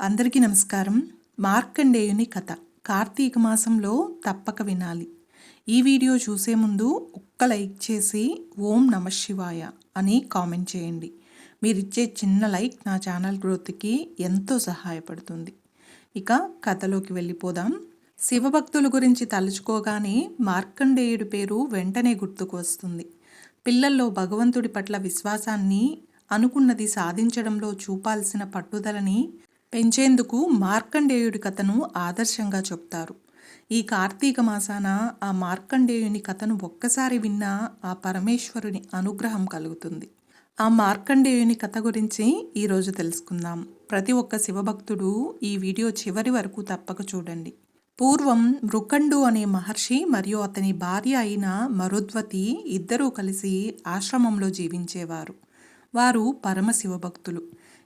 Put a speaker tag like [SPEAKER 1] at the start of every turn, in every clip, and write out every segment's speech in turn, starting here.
[SPEAKER 1] అందరికీ నమస్కారం. మార్కండేయుని కథ. కార్తీక మాసంలో తప్పక వినాలి. ఈ వీడియో చూసే ముందు ఒక్క లైక్ చేసి ఓం నమ శివాయ అని కామెంట్ చేయండి. మీరిచ్చే చిన్న లైక్ నా ఛానల్ గ్రోత్కి ఎంతో సహాయపడుతుంది. ఇక కథలోకి వెళ్ళిపోదాం. శివభక్తుల గురించి తలుచుకోగానే మార్కండేయుడి పేరు వెంటనే గుర్తుకు వస్తుంది. పిల్లల్లో భగవంతుడి పట్ల విశ్వాసాన్ని అనుకున్నది సాధించడంలో చూపాల్సిన పట్టుదలని పెంచేందుకు మార్కండేయుడి కథను ఆదర్శంగా చెప్తారు. ఈ కార్తీక మాసాన ఆ మార్కండేయుని కథను ఒక్కసారి విన్నా ఆ పరమేశ్వరుని అనుగ్రహం కలుగుతుంది. ఆ మార్కండేయుని కథ గురించి ఈరోజు తెలుసుకుందాం. ప్రతి ఒక్క శివభక్తుడు ఈ వీడియో చివరి వరకు తప్పక చూడండి. పూర్వం మృకండు అనే మహర్షి మరియు అతని భార్య అయిన మరుద్వతి ఇద్దరూ కలిసి ఆశ్రమంలో జీవించేవారు. వారు పరమశివభక్తులు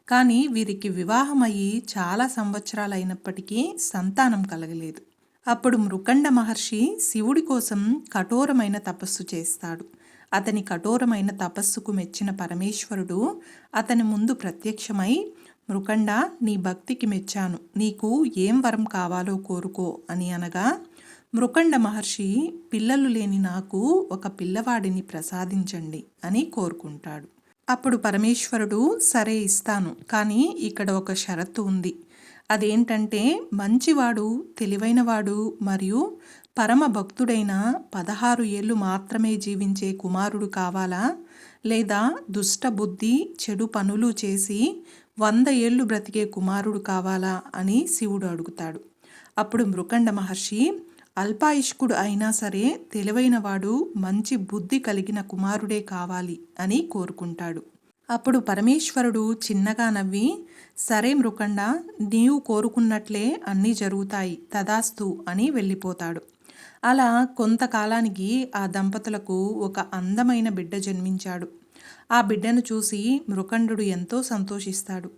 [SPEAKER 1] కానీ వీరికి వివాహమయ్యి చాలా సంవత్సరాలైనప్పటికీ సంతానం కలగలేదు. అప్పుడు మృకండ మహర్షి శివుడి కోసం కఠోరమైన తపస్సు చేస్తాడు. అతని కఠోరమైన తపస్సుకు మెచ్చిన పరమేశ్వరుడు అతని ముందు ప్రత్యక్షమై మృకండ నీ భక్తికి మెచ్చాను. నీకు ఏం వరం కావాలో కోరుకో అని అనగా మృకండ మహర్షి పిల్లలు లేని నాకు ఒక పిల్లవాడిని ప్రసాదించండి అని కోరుకుంటాడు. అప్పుడు పరమేశ్వరుడు సరే ఇస్తాను. కానీ ఇక్కడ ఒక షరతు ఉంది. అదేంటంటే మంచివాడు తెలివైనవాడు మరియు పరమ భక్తుడైన పదహారు ఏళ్ళు మాత్రమే జీవించే కుమారుడు కావాలా? లేదా దుష్ట బుద్ధి చెడు పనులు చేసి వంద ఏళ్ళు బ్రతికే కుమారుడు కావాలా? అని శివుడు అడుగుతాడు. అప్పుడు మృకండ మహర్షి అల్పాయుష్కుడు అయినా సరే తెలివైనవాడు మంచి బుద్ధి కలిగిన కుమారుడే కావాలి అని కోరుకుంటాడు. అప్పుడు పరమేశ్వరుడు చిన్నగా నవ్వి సరే మృకండ నీవు కోరుకున్నట్లే అన్నీ జరుగుతాయి తదాస్తు అని వెళ్ళిపోతాడు. అలా కొంతకాలానికి ఆ దంపతులకు ఒక అందమైన బిడ్డ జన్మించాడు. ఆ బిడ్డను చూసి మృకండు ఎంతో సంతోషిస్తాడు.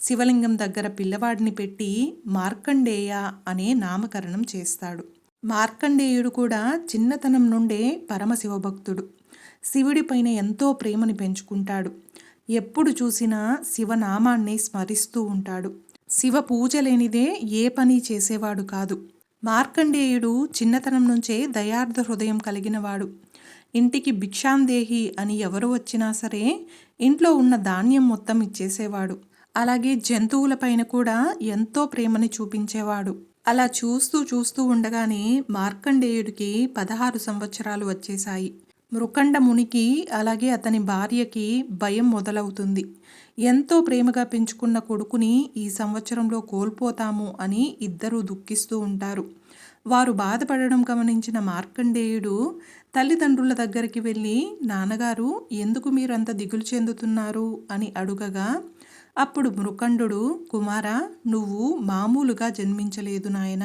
[SPEAKER 1] శివలింగం దగ్గర పిల్లవాడిని పెట్టి మార్కండేయ అనే నామకరణం చేస్తాడు. మార్కండేయుడు కూడా చిన్నతనం నుండే పరమశివభక్తుడు. శివుడిపైన ఎంతో ప్రేమని పెంచుకుంటాడు. ఎప్పుడు చూసినా శివనామాన్ని స్మరిస్తూ ఉంటాడు. శివ పూజ లేనిదే ఏ పని చేసేవాడు కాదు. మార్కండేయుడు చిన్నతనం నుంచే దయార్థ హృదయం కలిగినవాడు. ఇంటికి భిక్షాందేహి అని ఎవరు వచ్చినా సరే ఇంట్లో ఉన్న ధాన్యం మొత్తం ఇచ్చేసేవాడు. అలాగే జంతువులపైన కూడా ఎంతో ప్రేమని చూపించేవాడు. అలా చూస్తూ చూస్తూ ఉండగానే మార్కండేయుడికి పదహారు సంవత్సరాలు వచ్చేశాయి. మృకండ మునికి అలాగే అతని భార్యకి భయం మొదలవుతుంది. ఎంతో ప్రేమగా పెంచుకున్న కొడుకుని ఈ సంవత్సరంలో కోల్పోతాము అని ఇద్దరూ దుఃఖిస్తూ ఉంటారు. వారు బాధపడడం గమనించిన మార్కండేయుడు తల్లిదండ్రుల దగ్గరికి వెళ్ళి నాన్నగారు ఎందుకు మీరంత దిగులు చెందుతున్నారు? అని అడుగగా అప్పుడు మృకండు కుమార నువ్వు మామూలుగా జన్మించలేదు నాయన.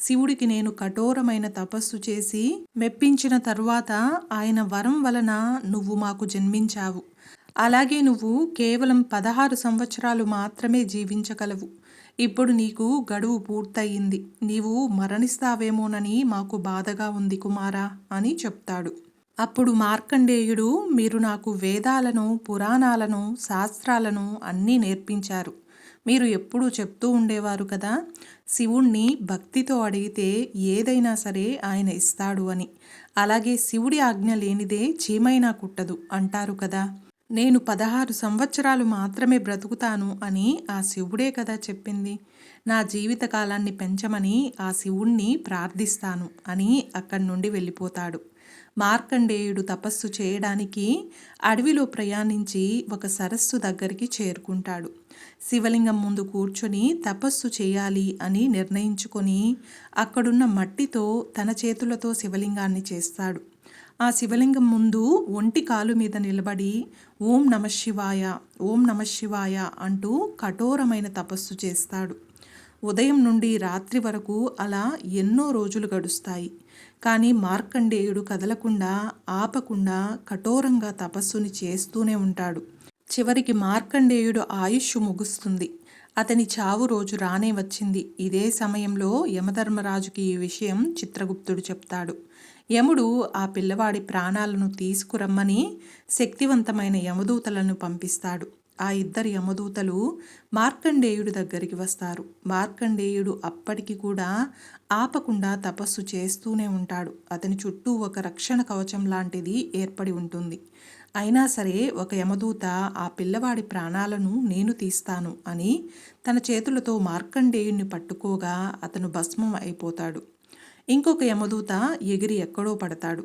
[SPEAKER 1] శివుడికి నేను కఠోరమైన తపస్సు చేసి మెప్పించిన తరువాత ఆయన వరం వలన నువ్వు మాకు జన్మించావు. అలాగే నువ్వు కేవలం పదహారు సంవత్సరాలు మాత్రమే జీవించగలవు. ఇప్పుడు నీకు గడువు పూర్తయింది. నీవు మరణిస్తావేమోనని మాకు బాధగా ఉంది కుమారా అని చెప్తాడు. అప్పుడు మార్కండేయుడు మీరు నాకు వేదాలను పురాణాలను శాస్త్రాలను అన్నీ నేర్పించారు. మీరు ఎప్పుడూ చెప్తూ ఉండేవారు కదా? శివుణ్ణి భక్తితో అడిగితే ఏదైనా సరే ఆయన ఇస్తాడు అని. అలాగే శివుడి ఆజ్ఞ లేనిదే చీమైనా కుట్టదు అంటారు కదా? నేను పదహారు సంవత్సరాలు మాత్రమే బ్రతుకుతాను అని ఆ శివుడే కదా చెప్పింది. నా జీవితకాలాన్ని పెంచమని ఆ శివుణ్ణి ప్రార్థిస్తాను అని అక్కడి నుండి వెళ్ళిపోతాడు. మార్కండేయుడు తపస్సు చేయడానికి అడవిలో ప్రయాణించి ఒక సరస్సు దగ్గరికి చేరుకుంటాడు. శివలింగం ముందు కూర్చొని తపస్సు చేయాలి అని నిర్ణయించుకొని అక్కడున్న మట్టితో తన చేతులతో శివలింగాన్ని చేస్తాడు. ఆ శివలింగం ముందు ఒంటి కాలు మీద నిలబడి ఓం నమ శివాయ ఓం నమ శివాయ అంటూ కఠోరమైన తపస్సు చేస్తాడు. ఉదయం నుండి రాత్రి వరకు అలా ఎన్నో రోజులు గడుస్తాయి. కానీ మార్కండేయుడు కదలకుండా ఆపకుండా కఠోరంగా తపస్సుని చేస్తూనే ఉంటాడు. చివరికి మార్కండేయుడు ఆయుష్ ముగుస్తుంది. అతని చావు రోజు రానే వచ్చింది. ఇదే సమయంలో యమధర్మరాజుకి ఈ విషయం చిత్రగుప్తుడు చెప్తాడు. యముడు ఆ పిల్లవాడి ప్రాణాలను తీసుకురమ్మని శక్తివంతమైన యమదూతలను పంపిస్తాడు. ఆ ఇద్దరు యమదూతలు మార్కండేయుడి దగ్గరికి వస్తారు. మార్కండేయుడు అప్పటికి కూడా ఆపకుండా తపస్సు చేస్తూనే ఉంటాడు. అతని చుట్టూ ఒక రక్షణ కవచం లాంటిది ఏర్పడి ఉంటుంది. అయినా సరే ఒక యమదూత ఆ పిల్లవాడి ప్రాణాలను నేను తీస్తాను అని తన చేతులతో మార్కండేయుణ్ణి పట్టుకోగా అతను భస్మం అయిపోతాడు. ఇంకొక యమదూత ఎగిరి ఎక్కడో పడతాడు.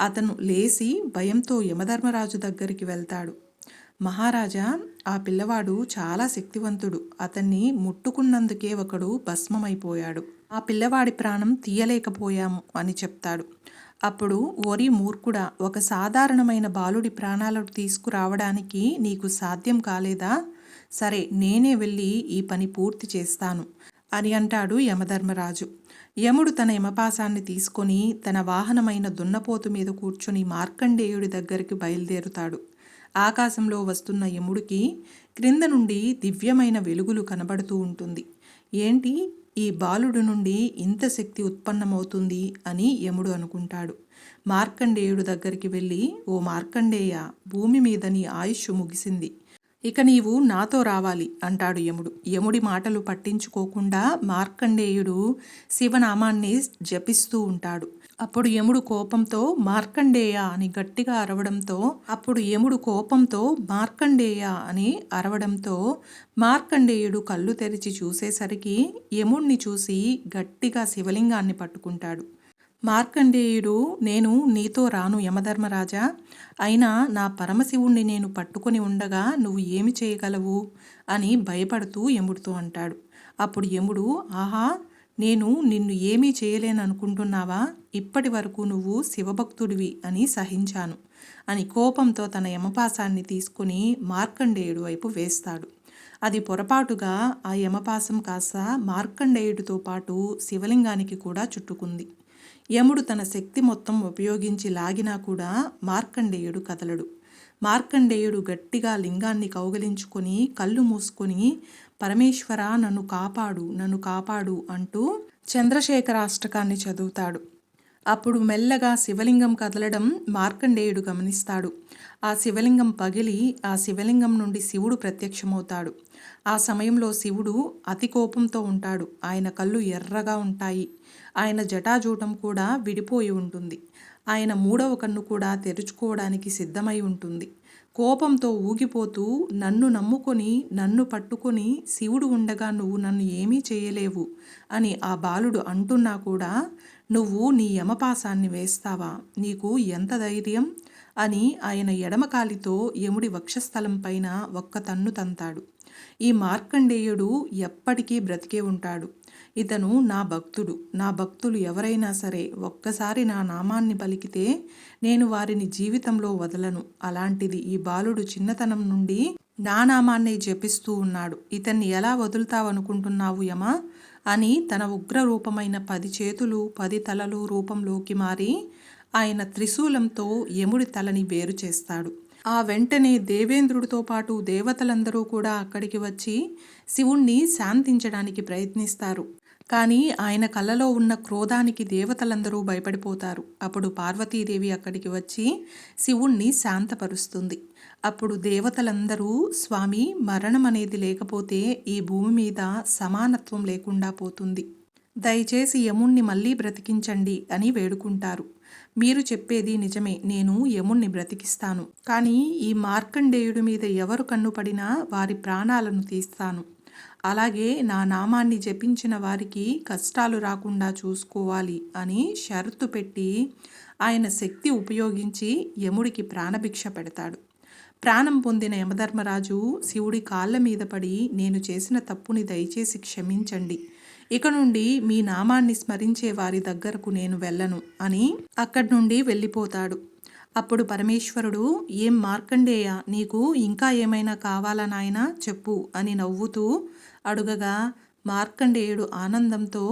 [SPEAKER 1] అతను లేచి భయంతో యమధర్మరాజు దగ్గరికి వెళ్తాడు. మహారాజా ఆ పిల్లవాడు చాలా శక్తివంతుడు. అతన్ని ముట్టుకున్నందుకే ఒకడు భస్మమైపోయాడు. ఆ పిల్లవాడి ప్రాణం తీయలేకపోయాము అని చెప్తాడు. అప్పుడు ఓరి మూర్ఖుడా ఒక సాధారణమైన బాలుడి ప్రాణాలు తీసుకురావడానికి నీకు సాధ్యం కాలేదా? సరే నేనే వెళ్ళి ఈ పని పూర్తి చేస్తాను అని అంటాడు యమధర్మరాజు. యముడు తన యమపాసాన్ని తీసుకొని తన వాహనమైన దున్నపోతు మీద కూర్చుని మార్కండేయుడి దగ్గరికి బయలుదేరుతాడు. ఆకాశంలో వస్తున్న యముడికి క్రింద నుండి దివ్యమైన వెలుగులు కనబడుతూ ఉంటుంది. ఏంటి? ఈ బాలుడు నుండి ఇంత శక్తి ఉత్పన్నమవుతుంది అని యముడు అనుకుంటాడు. మార్కండేయుడు దగ్గరికి వెళ్ళి ఓ మార్కండేయ భూమి మీద నీ ఆయుష్ ముగిసింది. ఇక నీవు నాతో రావాలి అంటాడు యముడు. యముడి మాటలు పట్టించుకోకుండా మార్కండేయుడు శివనామాన్ని జపిస్తూ ఉంటాడు. అప్పుడు యముడు కోపంతో మార్కండేయ అని గట్టిగా అరవడంతో అప్పుడు యముడు కోపంతో మార్కండేయ అని అరవడంతో మార్కండేయుడు కళ్ళు తెరిచి చూసేసరికి యముణ్ణి చూసి గట్టిగా శివలింగాన్ని పట్టుకుంటాడు. మార్కండేయుడు నేను నీతో రాను యమధర్మరాజా. అయినా నా పరమశివుణ్ణి నేను పట్టుకొని ఉండగా నువ్వు ఏమి చేయగలవు? అని భయపడుతూ యముడితో అంటాడు. అప్పుడు యముడు ఆహా నేను నిన్ను ఏమీ చేయలేననుకుంటున్నావా? ఇప్పటి వరకు నువ్వు శివభక్తుడివి అని సహించాను. అని కోపంతో తన యమపాసాన్ని తీసుకుని మార్కండేయుడు వైపు వేస్తాడు. అది పొరపాటుగా ఆ యమపాసం కాస్త మార్కండేయుడితో పాటు శివలింగానికి కూడా చుట్టుకుంది. యముడు తన శక్తి మొత్తం ఉపయోగించి లాగినా కూడా మార్కండేయుడు కదలడు. మార్కండేయుడు గట్టిగా లింగాన్ని కౌగలించుకొని కళ్ళు మూసుకొని పరమేశ్వర నన్ను కాపాడు నన్ను కాపాడు అంటూ చంద్రశేఖరాష్టకాన్ని చదువుతాడు. అప్పుడు మెల్లగా శివలింగం కదలడం మార్కండేయుడు గమనిస్తాడు. ఆ శివలింగం పగిలి ఆ శివలింగం నుండి శివుడు ప్రత్యక్షమవుతాడు. ఆ సమయంలో శివుడు అతి కోపంతో ఉంటాడు. ఆయన కళ్ళు ఎర్రగా ఉంటాయి. ఆయన జటాజూటం కూడా విడిపోయి ఉంటుంది. ఆయన మూడవ కన్ను కూడా తెరుచుకోవడానికి సిద్ధమై ఉంటుంది. కోపంతో ఊగిపోతూ నన్ను నమ్ముకొని నన్ను పట్టుకొని శివుడు ఉండగా నువ్వు నన్ను ఏమీ చేయలేవు అని ఆ బాలుడు అంటున్నా కూడా నువ్వు నీ యమపాసాన్ని వేస్తావా? నీకు ఎంత ధైర్యం? అని ఆయన ఎడమకాలితో యముడి వక్షస్థలం పైన ఒక్క తన్ను తంతాడు. ఈ మార్కండేయుడు ఎప్పటికీ బ్రతికే ఉంటాడు. ఇతను నా భక్తుడు. నా భక్తులు ఎవరైనా సరే ఒక్కసారి నా నామాన్ని పలికితే నేను వారిని జీవితంలో వదలను. అలాంటిది ఈ బాలుడు చిన్నతనం నుండి నా నామాన్ని జపిస్తూ ఉన్నాడు. ఇతన్ని ఎలా వదులుతావనుకుంటున్నావు యమా? అని తన ఉగ్ర రూపమైన పది చేతులు పది తలలు రూపంలోకి మారి ఆయన త్రిశూలంతో యముడి తలని వేరు చేస్తాడు. ఆ వెంటనే దేవేంద్రుడితో పాటు దేవతలందరూ కూడా అక్కడికి వచ్చి శివుణ్ణి శాంతించడానికి ప్రయత్నిస్తారు. కానీ ఆయన కళ్ళలో ఉన్న క్రోధానికి దేవతలందరూ భయపడిపోతారు. అప్పుడు పార్వతీదేవి అక్కడికి వచ్చి శివుణ్ణి శాంతపరుస్తుంది. అప్పుడు దేవతలందరూ స్వామి మరణం అనేది లేకపోతే ఈ భూమి మీద సమానత్వం లేకుండా పోతుంది. దయచేసి యముణ్ణి మళ్ళీ బ్రతికించండి అని వేడుకుంటారు. మీరు చెప్పేది నిజమే నేను యముణ్ణి బ్రతికిస్తాను. కానీ ఈ మార్కండేయుడి మీద ఎవరు కన్నుపడినా వారి ప్రాణాలను తీస్తాను. అలాగే నా నామాన్ని జపించిన వారికి కష్టాలు రాకుండా చూసుకోవాలి అని షరతు పెట్టి ఆయన శక్తి ఉపయోగించి యముడికి ప్రాణభిక్ష పెడతాడు. ప్రాణం పొందిన యమధర్మరాజు శివుడి కాళ్ళ మీద పడి నేను చేసిన తప్పుని దయచేసి క్షమించండి. ఇక నుండి మీ నామాన్ని స్మరించే వారి దగ్గరకు నేను వెళ్ళను అని అక్కడి నుండి వెళ్ళిపోతాడు. అప్పుడు పరమేశ్వరుడు ఏం మార్కండేయ? నీకు ఇంకా ఏమైనా కావాలా నాయనా? చెప్పు అని నవ్వుతూ అడుగగా మార్కండేయుడు ఆనందంతో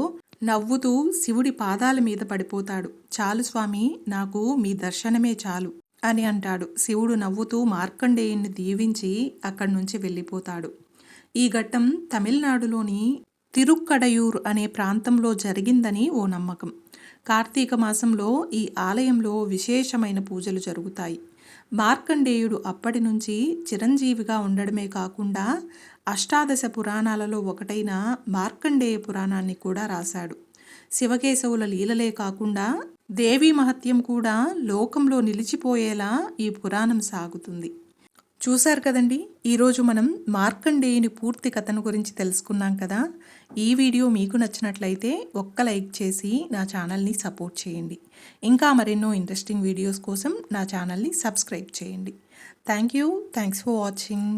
[SPEAKER 1] నవ్వుతూ శివుడి పాదాల మీద పడిపోతాడు. చాలు స్వామి నాకు మీ దర్శనమే చాలు అని అంటాడు. శివుడు నవ్వుతూ మార్కండేయుని దీవించి అక్కడి నుంచి వెళ్ళిపోతాడు. ఈ ఘట్టం తమిళనాడులోని తిరుక్కడయూర్ అనే ప్రాంతంలో జరిగిందని ఓ నమ్మకం. కార్తీక మాసంలో ఈ ఆలయంలో విశేషమైన పూజలు జరుగుతాయి. మార్కండేయుడు అప్పటి నుంచి చిరంజీవిగా ఉండడమే కాకుండా అష్టాదశ పురాణాలలో ఒకటైన మార్కండేయ పురాణాన్ని కూడా రాశాడు. శివకేశవుల లీలలే కాకుండా దేవీ మహత్యం కూడా లోకంలో నిలిచిపోయేలా ఈ పురాణం సాగుతుంది. చూశారు కదండి? ఈరోజు మనం మార్కండేయుని పూర్తి కథను గురించి తెలుసుకున్నాం కదా. ఈ వీడియో మీకు నచ్చినట్లయితే ఒక్క లైక్ చేసి నా ఛానల్ని సపోర్ట్ చేయండి. ఇంకా మరెన్నో ఇంట్రెస్టింగ్ వీడియోస్ కోసం నా ఛానల్ని సబ్స్క్రైబ్ చేయండి. Thank you. Thanks for watching.